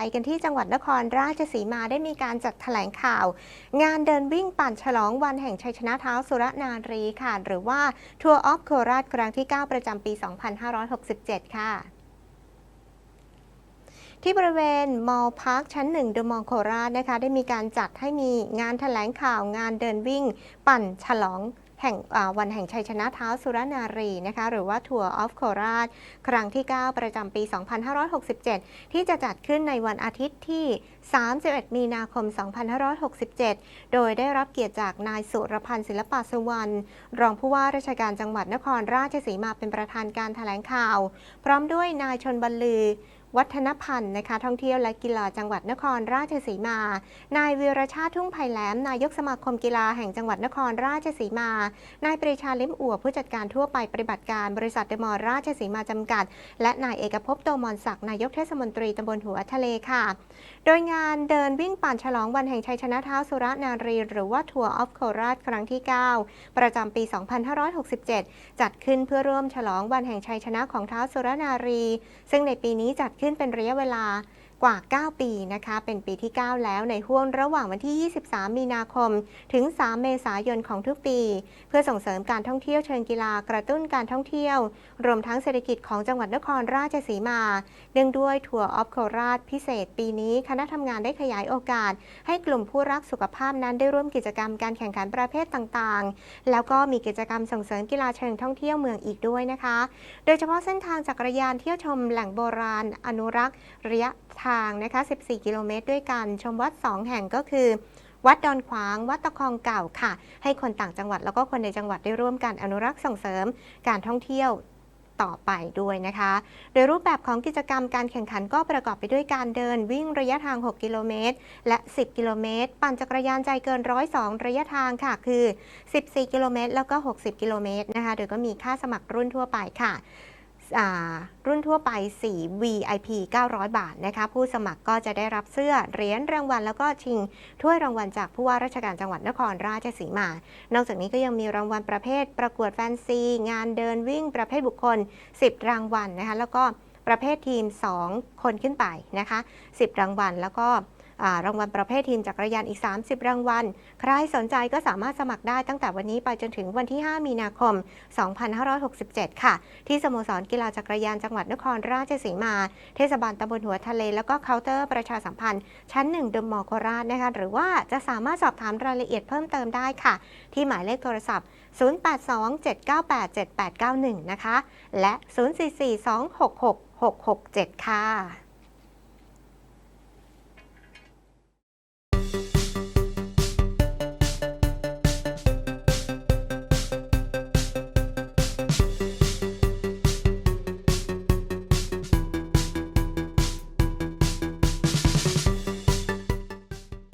ไปกันที่จังหวัดนครราชสีมาได้มีการจัดแถลงข่าว งานเดินวิ่งปั่นฉลองวันแห่งชัยชนะเท้าสุรนารีค่ะ หรือว่าทัวร์ออฟโคราชครั้งที่ 9 ประจำปี 2567 ค่ะที่บริเวณมอลล์พาร์คชั้นหนึ่งเดอะมอลล์โคราชนะคะ ได้มีการจัดให้มีงานแถลงข่าวงานเดินวิ่ง ปั่นฉลอง แห่งวันแห่งชัยชนะเท้าสุรนารีนะคะหรือว่าทัวร์ออฟโคราชครั้งที่ 9 ประจำปี 2567 ที่จะจัดขึ้นในวันอาทิตย์ที่ 31 มีนาคม 2567 โดยได้รับเกียรติจากนายสุรพันธ์ศิลปะสุวรรณรองผู้ว่าราชการจังหวัดนครราชสีมาเป็นประธานการแถลงข่าว พร้อมด้วยนายชนบรรลือวัฒนพันธ์นะคะท่องเที่ยวและกีฬาจังหวัดนครราชสีมา นายวีรชาติทุ่งไผ่แหลม นายกสมาคมกีฬาแห่งจังหวัดนครราชสีมา นายปรีชาเล้มอัวผู้จัดการทั่วไปปฏิบัติการบริษัทเดมอลล์ราชสีมาจำกัด และนายเอกภพโตมอนศักดิ์นายกเทศมนตรีตำบลหัวทะเลค่ะ โดยงานเดินวิ่งปั่นฉลองวันแห่งชัยชนะเท้าสุรนารี หรือว่าทัวร์ออฟโคราชครั้งที่ 9 ประจำปี 2567 จัดขึ้นเพื่อร่วมฉลองวันแห่งชัยชนะของเท้าสุรนารี ซึ่งในปีนี้จัดขึ้นเป็นระยะเวลา กว่า 9 ปีนะคะ เป็นปีที่ 9 แล้วในห่วงระหว่างวันที่ 23 มีนาคม ถึง 3 เมษายนของทุกปี เพื่อส่งเสริมการท่องเที่ยวเชิงกีฬากระตุ้นการท่องเที่ยว รวมทั้งเศรษฐกิจของจังหวัดนครราชสีมา เนื่องด้วยทัวร์ออฟโคราชพิเศษ ปีนี้คณะทำงานได้ขยายโอกาส ให้กลุ่มผู้รักสุขภาพนั้นได้ร่วมกิจกรรมการแข่งขันประเภทต่างๆ แล้วก็มีกิจกรรมส่งเสริมกีฬาเชิงท่องเที่ยวเมืองอีกด้วยนะคะ โดยเฉพาะเส้นทางจักรยานเที่ยวชมแหล่งโบราณ อนุรักษ์ระยะ ทางนะคะ 14 กิโลเมตรด้วยกัน ชมวัด 2 แห่งก็คือ วัดดอนขวาง วัดตะคองเก่าค่ะ ให้คนต่างจังหวัดแล้วก็คนในจังหวัดได้ร่วมกันอนุรักษ์ส่งเสริมการท่องเที่ยวต่อไปด้วยนะคะ โดยรูปแบบของกิจกรรมการแข่งขันก็ประกอบไปด้วยการเดินวิ่งระยะทาง 6 กิโลเมตร และ 10 กิโลเมตร ปั่นจักรยานใจเกิน 102 ระยะทางค่ะ คือ 14 กิโลเมตร แล้วก็ 60 กิโลเมตรนะคะ โดยก็มีค่าสมัครรุ่นทั่วไปค่ะ รุ่นทั่วไป 4 VIP 900 บาทนะคะ ผู้สมัครก็จะได้รับเสื้อเหรียญรางวัล แล้วก็ชิงถ้วยรางวัลจากผู้ว่าราชการจังหวัดนครราชสีมา นอกจากนี้ก็ยังมีรางวัลประเภท ประกวดแฟนซี งานเดินวิ่งประเภทบุคคล 10 รางวัลนะคะ แล้วก็ประเภททีม 2 คนขึ้นไปนะคะ 10 รางวัล แล้วก็ รางวัลประเภททีมจักรยานอีก 30 รางวัล ใครสนใจก็สามารถสมัครได้ตั้งแต่วันนี้ไปจนถึงวันที่ 5 มีนาคม 2567 ค่ะ ที่สโมสรกีฬาจักรยานจังหวัดนครราชสีมา เทศบาลตำบลหัวทะเล แล้วก็เคาน์เตอร์ประชาสัมพันธ์ ชั้น 1 เดอะมอโคราชนะคะหรือว่าจะสามารถสอบถามรายละเอียดเพิ่มเติมได้ค่ะ ที่หมายเลขโทรศัพท์ 0827987891 นะคะ และ 044266667 ค่ะ